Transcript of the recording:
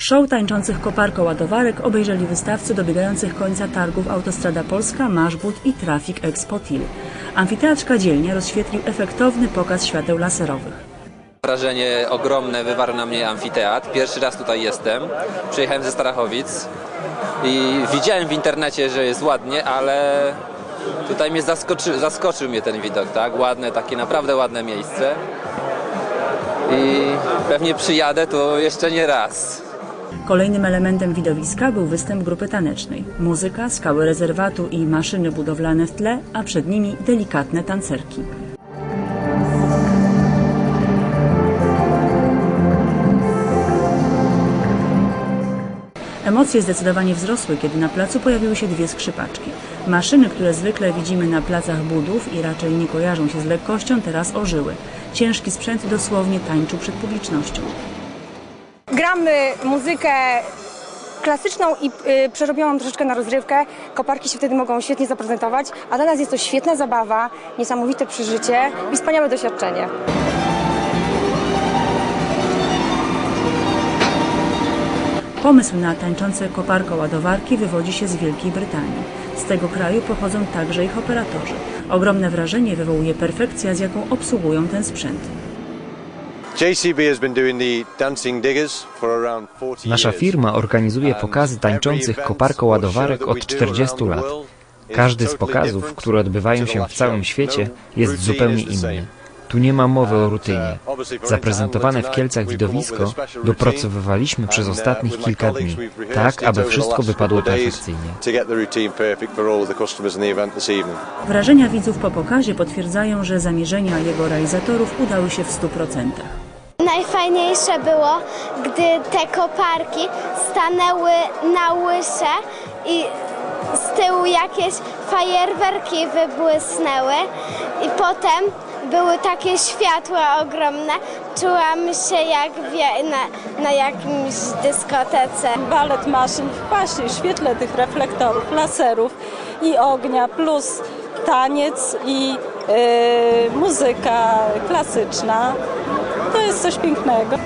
Show tańczących koparko-ładowarek obejrzeli wystawcy dobiegających końca targów Autostrada Polska, Maszbut i Traffic Expo TIL. Amfiteatr Kadzielnia rozświetlił efektowny pokaz świateł laserowych. Wrażenie ogromne wywarł na mnie amfiteatr. Pierwszy raz tutaj jestem. Przyjechałem ze Starachowic i widziałem w internecie, że jest ładnie, ale tutaj mnie zaskoczy, zaskoczył mnie ten widok, tak? Ładne, takie naprawdę ładne miejsce. I pewnie przyjadę tu jeszcze nie raz. Kolejnym elementem widowiska był występ grupy tanecznej. Muzyka, skały rezerwatu i maszyny budowlane w tle, a przed nimi delikatne tancerki. Emocje zdecydowanie wzrosły, kiedy na placu pojawiły się dwie skrzypaczki. Maszyny, które zwykle widzimy na placach budów i raczej nie kojarzą się z lekkością, teraz ożyły. Ciężki sprzęt dosłownie tańczył przed publicznością. Gramy muzykę klasyczną i y, przerobioną troszeczkę na rozrywkę. Koparki się wtedy mogą świetnie zaprezentować, a dla nas jest to świetna zabawa, niesamowite przeżycie i wspaniałe doświadczenie. Pomysł na tańczące koparko-ładowarki wywodzi się z Wielkiej Brytanii. Z tego kraju pochodzą także ich operatorzy. Ogromne wrażenie wywołuje perfekcja, z jaką obsługują ten sprzęt. Nasza firma organizuje pokazy tańczących or show od that we do 40 around the lat. Każdy z pokazów, które odbywają się w całym świecie, No jest zupełnie inny. Tu nie ma mowy o rutynie. uh, for Zaprezentowane w Kielcach widowisko dopracowywaliśmy przez uh, ostatnich kilka dni, tak aby wszystko wypadło perfekcyjnie. Wrażenia widzów po pokazie potwierdzają, że zamierzenia jego realizatorów udały się w 100%. Najfajniejsze było, gdy te koparki stanęły na łyse i z tyłu jakieś fajerwerki wybłysnęły i potem były takie światła ogromne. Czułam się jak na, na jakimś dyskotece. balet maszyn właśnie w świetle tych reflektorów, laserów i ognia, plus taniec i muzyka klasyczna. To jest coś pięknego.